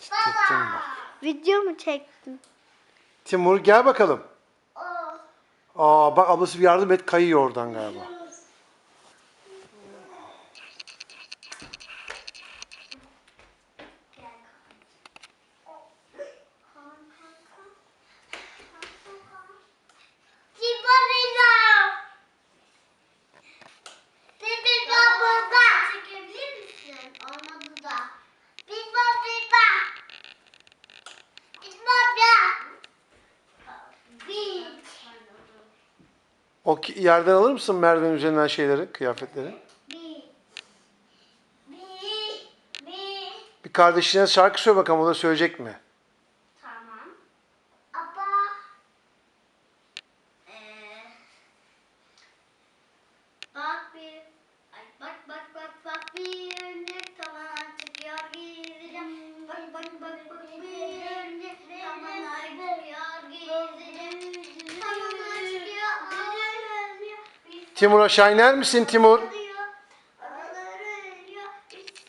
Titrettin bak. Video mu çektin? Timur gel bakalım. Aa bak ablası bir yardım et kayıyor oradan galiba. O yerden alır mısın merdiven üzerinden şeyleri, kıyafetleri? Bir kardeşine şarkı söyle bakalım o da söyleyecek mi? Timur aşağı iner misin Timur? Ölüyor, ölüyor.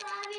Abi,